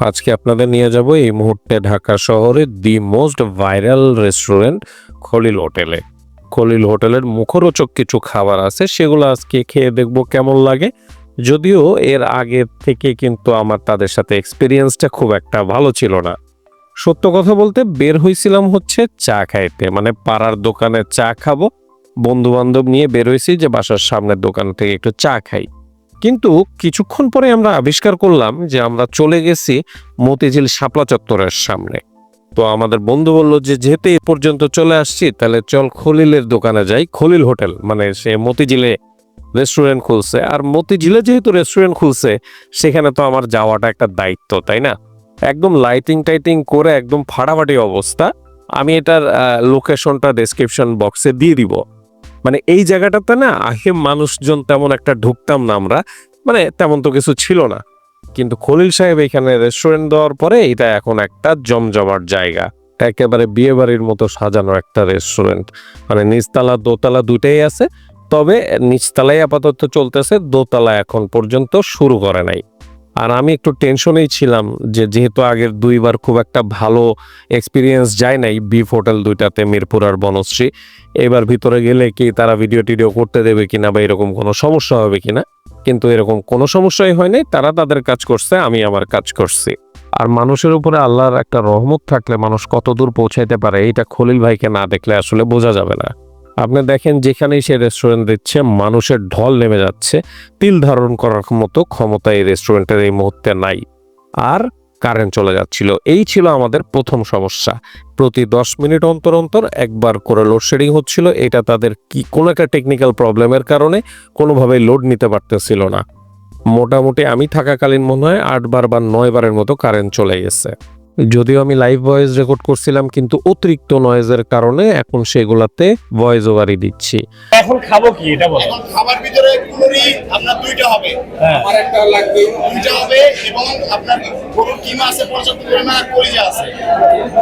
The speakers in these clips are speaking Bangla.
আজকে আপনাদের নিয়ে যাব এই মুহূর্তে ঢাকা শহরের the most viral restaurant Khalil হোটেলে খলিল হোটেলের মুখরোচক কিছু খাবার আছে, সেগুলো আজকে খেয়ে দেখব কেমন লাগে। যদিও এর আগে থেকে কিন্তু আমার তাদের সাথে এক্সপিরিয়েন্সটা খুব একটা ভালো ছিল না। সত্য কথা বলতে বের হয়েছিলাম হচ্ছে চা খাইতে মানে পাড়ার দোকানে চা খাব। বন্ধু বান্ধব নিয়ে বের হয়েছি যে বাসার সামনের দোকান থেকে একটু চা খাই। কিন্তু কিছুক্ষণ পরে আমরা আবিষ্কার করলাম যে আমরা চলে গেছি মতিঝিল শাপলা চত্বরের সামনে। তো আমাদের বন্ধু বলল যে যেহেতু এ পর্যন্ত চলে আসছি, তাহলে চল খলিলের দোকানে যাই। খলিল হোটেল মানে সে মতিঝিলে রেস্টুরেন্ট খুলছে। আর মতিঝিলে যেহেতু রেস্টুরেন্ট খুলছে, সেখানে তো আমার যাওয়াটা একটা দায়িত্ব, তাই না? একদম লাইটিং টাইটিং করে একদম ফাটাফাটি অবস্থা। আমি এটার লোকেশনটা ডেসক্রিপশন বক্সে দিয়ে দিব। মানে এই জায়গাটাতে না আগে মানুষজন তেমন একটা ঢুকতাম না আমরা। মানে তেমন তো কিছু ছিল না। কিন্তু খলিল সাহেব এখানে রেস্টুরেন্ট দেওয়ার পরে এটা এখন একটা জমজমাট জায়গা। একেবারে বিয়ে বাড়ির মতো সাজানো একটা রেস্টুরেন্ট মানে নিচতলা, দোতলা দুটাই আছে। তবে নিচতলায় আপাতত চলতেছে, দোতলা এখন পর্যন্ত শুরু করে নাই। আর আমি একটু টেনশনেই ছিলাম যে যেহেতু আগের দুইবার খুব একটা ভালো এক্সপিরিয়েন্স যায় নাই বিফ হোটেল দুইটাতে মিরপুর আর বনশ্রী, এবার ভিতরে গেলে কি তারা ভিডিও টিডিও করতে দেবে কিনা বা এরকম কোনো সমস্যা হবে কিনা? কিন্তু এরকম কোনো সমস্যাই হয়নি তারা তাদের কাজ করছে, আমি আমার কাজ করছি। আর মানুষের উপরে আল্লাহর একটা রহমত থাকলে মানুষ কত দূর পৌঁছাইতে পারে এটা খলিল ভাইকে না দেখলে আসলে বোঝা যাবে না। আপনি দেখেন যেখানেই সে রেস্টুরেন্ট দিচ্ছে, মানুষের ঢল নেমে যাচ্ছে। তিল ধারণ করার মতো ক্ষমতা এই রেস্টুরেন্টের এই মুহূর্তে নাই। আর কারেন্ট চলে যাচ্ছিল। এই ছিল আমাদের প্রথম সমস্যা। প্রতি দশ মিনিট অন্তর অন্তর একবার করে লোডশেডিং হচ্ছিল। এটা তাদের কি, কোনো একটা টেকনিক্যাল প্রবলেমের কারণে কোনোভাবেই লোড নিতে পারতেছিল না। মোটামুটি আমি থাকাকালীন মনে হয় আটবার বা নয়বারের মতো কারেন্ট চলে গেছে। যদিও আমি লাইভ ভয়েস রেকর্ড করছিলাম কিন্তু অতিরিক্ত নয়েজের কারণে এখন সেগুলাতে ভয়েস ওভারই দিচ্ছি। এখন খাব কি? এটা বলো। এখন খাবার ভিতরে কুলুরি আপনার দুইটা হবে। হ্যাঁ। আমার একটা লাগবে দুইটা হবে এবং আপনার গরুর কিমা আছে পর্যাপ্ত পরিমাণ আর কলিজা আছে।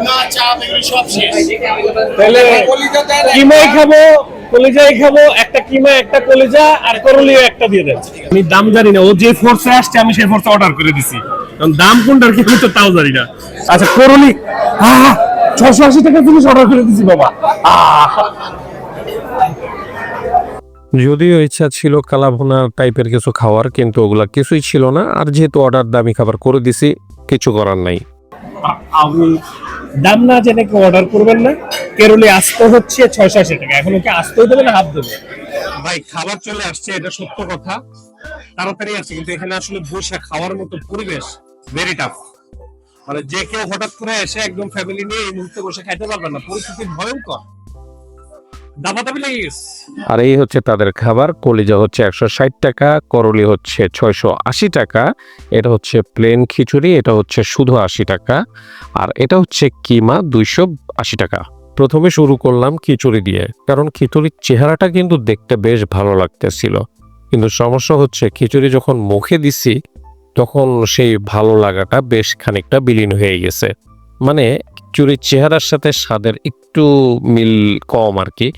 না চা এগুলি সব শেষ। তাহলে কিমাই খাব কলিজাই খাব একটা কিমা একটা কলিজা আর করলিও একটা দিয়ে দেন। আমি দাম জানি না ও যে ফোর্সে আসছে আমি সেই ফোর্সে অর্ডার করে দিছি। কারণ দাম কোনটার কি আমি তো তাও জানি না। আচ্ছা করলি। ছশো আশি টাকা জিনিস অর্ডার করে দিছি বাবা। আহ। যদিও ইচ্ছা ছিল কালাভুনা টাইপের কিছু খাওয়ার কিন্তু ওগুলা কিছুই ছিল না। আর যেহেতু অর্ডার দামি খাবার করে দিছি কিছু করার নাই। আমি দাম না জেনে কেউ অর্ডার করবেন না। কেরলি আসতে হচ্ছে ছয়শো আশি টাকা। এখন ওকে আসতেও দেবে না হাত দেবে? ভাই খাবার চলে আসছে এটা সত্য কথা। তাড়াতাড়ি আসছে কিন্তু এখানে আসলে বসে খাওয়ার মতো পরিবেশ। ভেরি টাফ মানে যে কেউ হঠাৎ করে এসে একদম ফ্যামিলি নিয়ে এই মুহূর্তে বসে খাইতে পারবে না। পরিস্থিতি ভয়ঙ্কর। আর এই হচ্ছে তাদের খাবার। কলিজা হচ্ছে একশো ষাট টাকা, করলি হচ্ছে ছয়শো আশি টাকা। এটা হচ্ছে প্লেন খিচুড়ি, এটা হচ্ছে শুধু আশি টাকা। আর এটা হচ্ছে কিমা দুইশো আশি টাকা। প্রথমে শুরু করলাম খিচুড়ি দিয়ে, কারণ খিচুড়ির চেহারাটা কিন্তু দেখতে বেশ ভালো লাগতেছিল। কিন্তু সমস্যা হচ্ছে খিচুড়ি যখন মুখে দিছি তখন সেই ভালো লাগাটা বেশ খানিকটা বিলীন হয়ে গেছে। মানে খিচুড়ির চেহারার সাথে স্বাদের একটু মিল কম আর কি,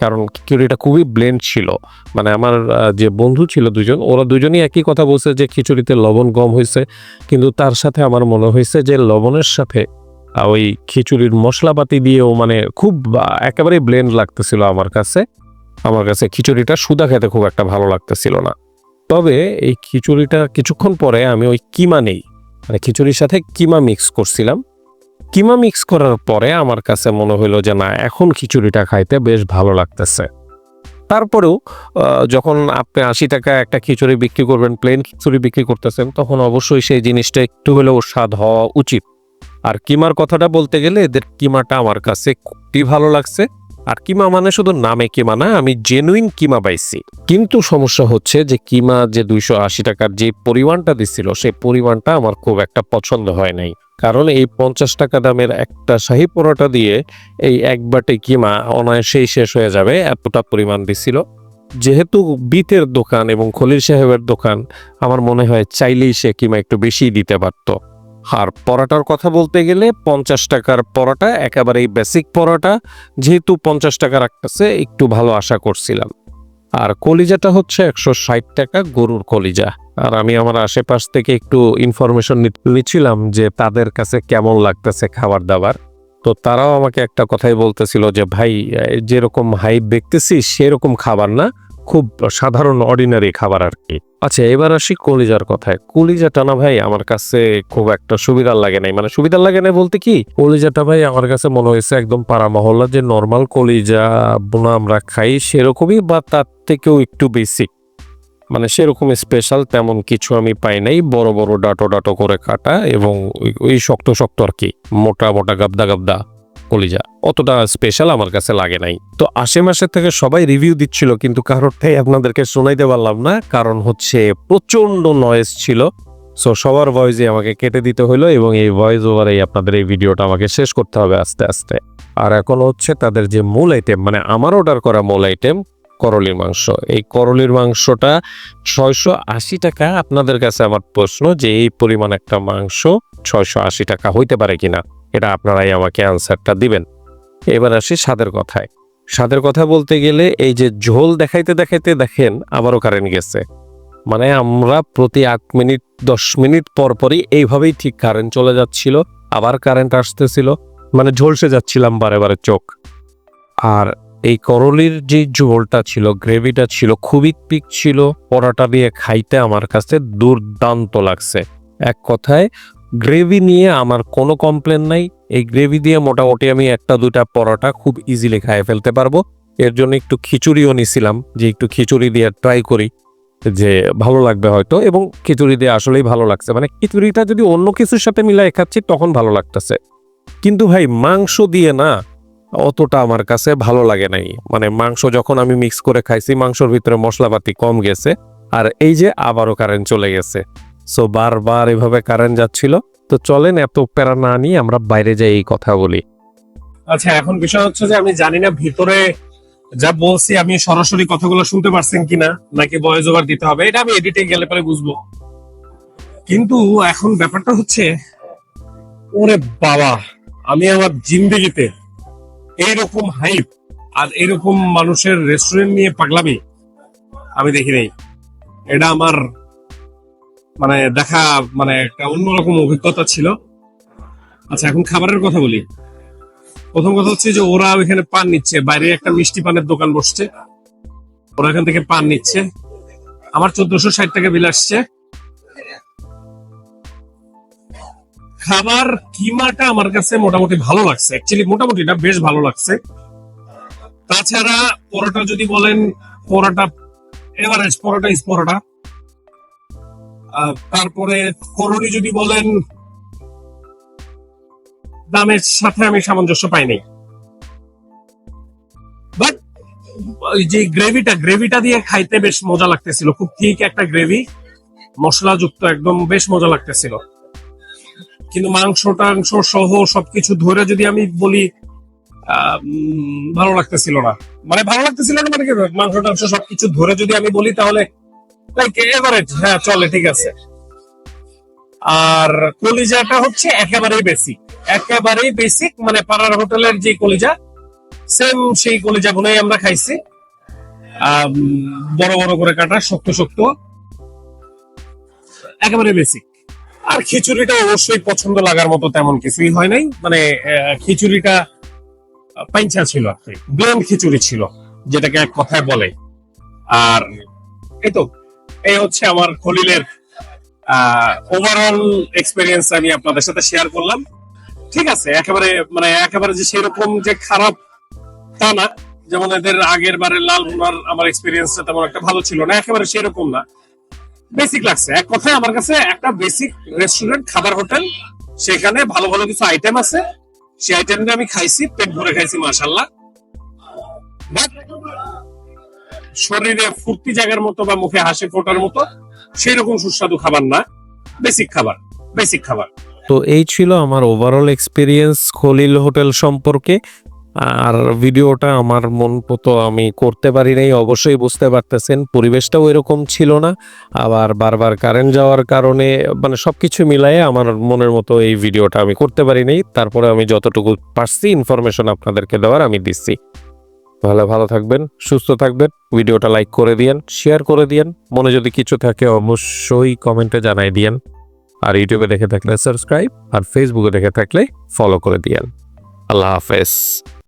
কারণ খিচুড়িটা খুবই ব্লেন্ড ছিল। মানে আমার যে বন্ধু ছিল দুজন, ওরা দুজনই একই কথা বলছে যে খিচুড়িতে লবণ কম হয়েছে। কিন্তু তার সাথে আমার মনে হয়েছে যে লবণের সাথে ওই খিচুড়ির মশলাপাতি দিয়েও মানে খুব একেবারেই ব্লেন্ড লাগতেছিল আমার কাছে। আমার কাছে খিচুড়িটা সুদা খেতে খুব একটা ভালো লাগতেছিল না। তবে এই খিচুড়িটা কিছুক্ষণ পরে আমি ওই কিমা নেই। মানে খিচুড়ির সাথে কিমা মিক্স করছিলাম। কিমা মিক্স করার পরে আমার কাছে মনে হলো যে, না, এখন খিচুড়িটা খাইতে বেশ ভালো লাগতেছে। তারপরেও যখন আপনি আশি টাকা একটা খিচুড়ি বিক্রি করবেন প্লেন খিচুড়ি বিক্রি করতেছেন, তখন অবশ্যই সেই জিনিসটা একটু হলেও স্বাদ হওয়া উচিত। আর কিমার কথাটা বলতে গেলে, এদের কিমাটা আমার কাছে খুবই ভালো লাগছে। আর কিমা মানে শুধু নামে কিমা না, আমি জেনুইন কিমা পাইছি। কিন্তু সমস্যা হচ্ছে যে কিমা যে দুইশো আশি টাকার যে পরিমাণটা দিছিল, সেই পরিমাণটা আমার খুব একটা পছন্দ হয় নাই। কারণ এই পঞ্চাশ টাকা দামের একটা শাহি পরোটা দিয়ে এই এক বাটি কিমা অনায়াসেই শেষ হয়ে যাবে, এতটা পরিমাণ দিছিল। যেহেতু বিতের দোকান এবং খলিল সাহেবের দোকান, আমার মনে হয় চাইলেই সে কিমা একটু বেশি দিতে পারত। আর পরোটার কথা বলতে গেলে পঞ্চাশ টাকার পরোটা, একেবারেই বেসিক পরোটা। যেহেতু পঞ্চাশ টাকা রাখতেছে, একটু ভালো আশা করছিলাম। আর কলিজাটা হচ্ছে একশো ষাট টাকা গরুর কলিজা। আর আমি আমার আশেপাশ থেকে একটু ইনফরমেশন নিচ্ছিলাম যে তাদের কাছে কেমন লাগতেছে খাবার দাবার তো তারাও আমাকে একটা কথাই বলতেছিল যে, ভাই যেরকম হাইপ দেখতেছি, সেরকম খাবার না। খুব সাধারণ অর্ডিনারি খাবার আর কি। আচ্ছা এবার আসি কলিজার কথায়। কলিজাটা না ভাই আমার কাছে খুব একটা সুবিধার লাগে নাই। মানে সুবিধার লাগে নাই বলতে কি? কলিজাটা ভাই আমার কাছে মনে হয়েছে একদম পাড়া মহল্লা যে নর্মাল কলিজা বোনা আমরা খাই সেরকমই বা তার থেকেও একটু বেসিক মানে সেরকম স্পেশাল তেমন কিছু আমি পাই নাই। বড় বড় ডাটো ডাটো করে কাটা এবং ওই শক্ত শক্ত আর কি। মোটা মোটা, গাবদা গাবদা। কলিজা। অতটা স্পেশাল আমার কাছে লাগে নাই। তো আশেপাশে থেকে সবাই রিভিউ দিচ্ছিল, কিন্তু কারোরটাই আপনাদেরকে শোনাইতে পারলাম না, কারণ হচ্ছে প্রচণ্ড নয়েজ ছিল। সো সবার ভয়েসই আমাকে কেটে দিতে হলো এবং এই ভয়েস ওভারেই আপনাদের এই ভিডিওটা আমাকে শেষ করতে হবে আস্তে আস্তে। আর এখন হচ্ছে তাদের যে মূল আইটেম মানে আমার অর্ডার করা মূল আইটেম করলির মাংস। এই করলির মাংসটা ছয়শো আশি টাকা আপনাদের কাছে আমার প্রশ্ন যে এই পরিমাণ একটা মাংস ছয়শো আশি টাকা হইতে পারে কিনা। এটা আপনারাই আমাকে অ্যান্সারটা দিবেন। এবার আসি স্বাদের কথায়। স্বাদের কথা বলতে গেলে এই যে ঝোল দেখাইতে দেখাইতে দেখেন আবারও কারেন্ট গেছে। মানে আমরা প্রতি আট মিনিট, দশ মিনিট পর পরই এইভাবেই ঠিক কারেন্ট চলে যাচ্ছিল, আবার কারেন্ট আসতেছিল মানে ঝলসে যাচ্ছিলাম বারে বারে চোখ। আর এই করলির যে ঝোলটা ছিল গ্রেভিটা ছিল, খুবই পিক ছিল, পরাটা দিয়ে খাইতে আমার কাছে দুর্দান্ত লাগছে। এক কথায় গ্রেভি নিয়ে আমার কোনো কমপ্লেন নাই। এই গ্রেভি দিয়ে মোটামুটি আমি একটা দুটা পরোটা খুব ইজিলি খাইয়ে ফেলতে পারব। এর জন্য একটু খিচুড়িও নিছিলাম, যে একটু খিচুড়ি দিয়ে ট্রাই করি, যে ভালো লাগবে হয়তো। এবং খিচুড়ি দিয়ে আসলেই ভালো লাগছে। মানে খিচুড়িটা যদি অন্য কিছুর সাথে মিলাই খাচ্ছি, তখন ভালো লাগতেছে। কিন্তু ভাই, মাংস দিয়ে না, অতটা আমার কাছে ভালো লাগে নাই। মানে মাংস যখন আমি মিক্স করে খাইছি, মাংসর ভিতরে মশলাপাতি কম গেছে। আর এই যে আবারও কারেন্ট চলে গেছে। সো বারবার এভাবে কারেন্ট যাচ্ছিল। তো চলেন এত প্যারা না নিয়ে আমরা বাইরে যাই এই কথা বলি। আচ্ছা এখন বিষয় হচ্ছে যে আমি জানি না ভিতরে যা বলছি, আমি সরাসরি কথাগুলো শুনতে পারছেন কিনা, নাকি ভয়েস ওভার দিতে হবে, এটা আমি এডিটে গেলে পরে বুঝব। কিন্তু এখন ব্যাপারটা হচ্ছে, ওরে বাবা, আমি আমার জিন্দগিতে এইরকম হাইপ আর এরকম মানুষের রেস্টুরেন্ট নিয়ে পাগলামি আমি দেখি নাই। এটা আমার মানে দেখা মানে একটা অন্যরকম অভিজ্ঞতা ছিল। আচ্ছা এখন খাবারের কথা বলি। প্রথম কথা হচ্ছে যে ওরা ওইখানে পান নিচ্ছে। বাইরে একটা মিষ্টি পানের দোকান বসছে। ওরা এখান থেকে পান নিচ্ছে। আমার চোদ্দশো ষাট টাকা বিল আসছে। খাবার কিমাটা আমার কাছে মোটামুটি ভালো লাগছে। অ্যাকচুয়ালি মোটামুটি না, বেশ ভালো লাগছে। তাছাড়া পরোটা যদি বলেন, পরোটা এভারেজ পরোটা ইস পরোটা। তারপরে করনি যদি বলেন, দামের সাথে আমি সামঞ্জস্য পাইনি বাট যে গ্রেভিটা গ্রেভিটা দিয়ে খাইতে বেশ মজা লাগতেছিল। খুব ঠিক একটা গ্রেভি, মশলাযুক্ত একদম বেশ মজা লাগতেছিল। কিন্তু মাংস টাংস সহ সবকিছু ধরে যদি আমি বলি ভালো লাগতেছিল না। মানে ভালো লাগতেছিল না মানে মাংস টাংস সবকিছু ধরে যদি আমি বলি, তাহলে লাইক এভারেজ হ্যাঁ চলে, ঠিক আছে। আর কলিজাটা হচ্ছে একেবারেই বেসিক একেবারেই বেসিক মানে পাড়ার হোটেলের যে কলিজা সেম সেই কলিজা গুলোই আমরা খাইছি। বড় বড় করে কাটা, শক্ত শক্ত। একেবারে বেসিক আর খিচুড়িটা অবশ্যই পছন্দ লাগার মতো তেমন কিছুই হয় নাই। মানে খিচুড়িটা পাইঞ্চা ছিল আর কি। খিচুড়ি ছিল, যেটাকে এক কথায় বলে। আর, এই তো। এই হচ্ছে আমার খলিলের ওভারঅল এক্সপিরিয়েন্স আমি আপনাদের সাথে শেয়ার করলাম। ঠিক আছে, একেবারে মানে একেবারে যে সেরকম যে খারাপ তা না, যেমন এদের আগের বারে লাল ভুনার আমার এক্সপিরিয়েন্সটা তেমন একটা ভালো ছিল না, একেবারে সেরকম না। বেসিক লাগছে। এক কথায় আমার কাছে একটা বেসিক রেস্টুরেন্ট খাবার হোটেল, সেখানে ভালো ভালো কিছু আইটেম আছে। সেই আইটেমটা আমি খাইছি, পেট ভরে খাইছি মাশাল্লাহ But শরীরে ফুর্তি জায়গার মতো বা মুখে হাসি ফোটার মতো সেই রকম সুস্বাদু খাবার না। বেসিক খাবার বেসিক খাবার। তো এই ছিল আমার ওভারঅল এক্সপিরিয়েন্স খলিল হোটেল সম্পর্কে। আর ভিডিওটা আমার মন মতো আমি করতে পারি নাই, অবশ্যই বুঝতে পারতেছেন। পরিবেশটাও এরকম ছিল না। আবার বারবার কারেন্ট যাওয়ার কারণে মানে সবকিছু মিলায়ে আমার মনের মতো এই ভিডিওটা আমি করতে পারি নাই। তারপরে আমি যতটুকু পারছি ইনফরমেশন আপনাদেরকে দেওয়ার আমি দিচ্ছি। ভালো ভালো থাকবেন, সুস্থ থাকবেন, ভিডিওটা লাইক করে দিয়েন শেয়ার করে দিয়েন, মনে যদি কিছু থাকে অবশ্যই কমেন্টে জানাই দিয়েন, আর ইউটিউবে দেখে থাকলে সাবস্ক্রাইব আর ফেসবুকে দেখে থাকলে ফলো করে দিয়েন। আল্লাহ হাফেজ।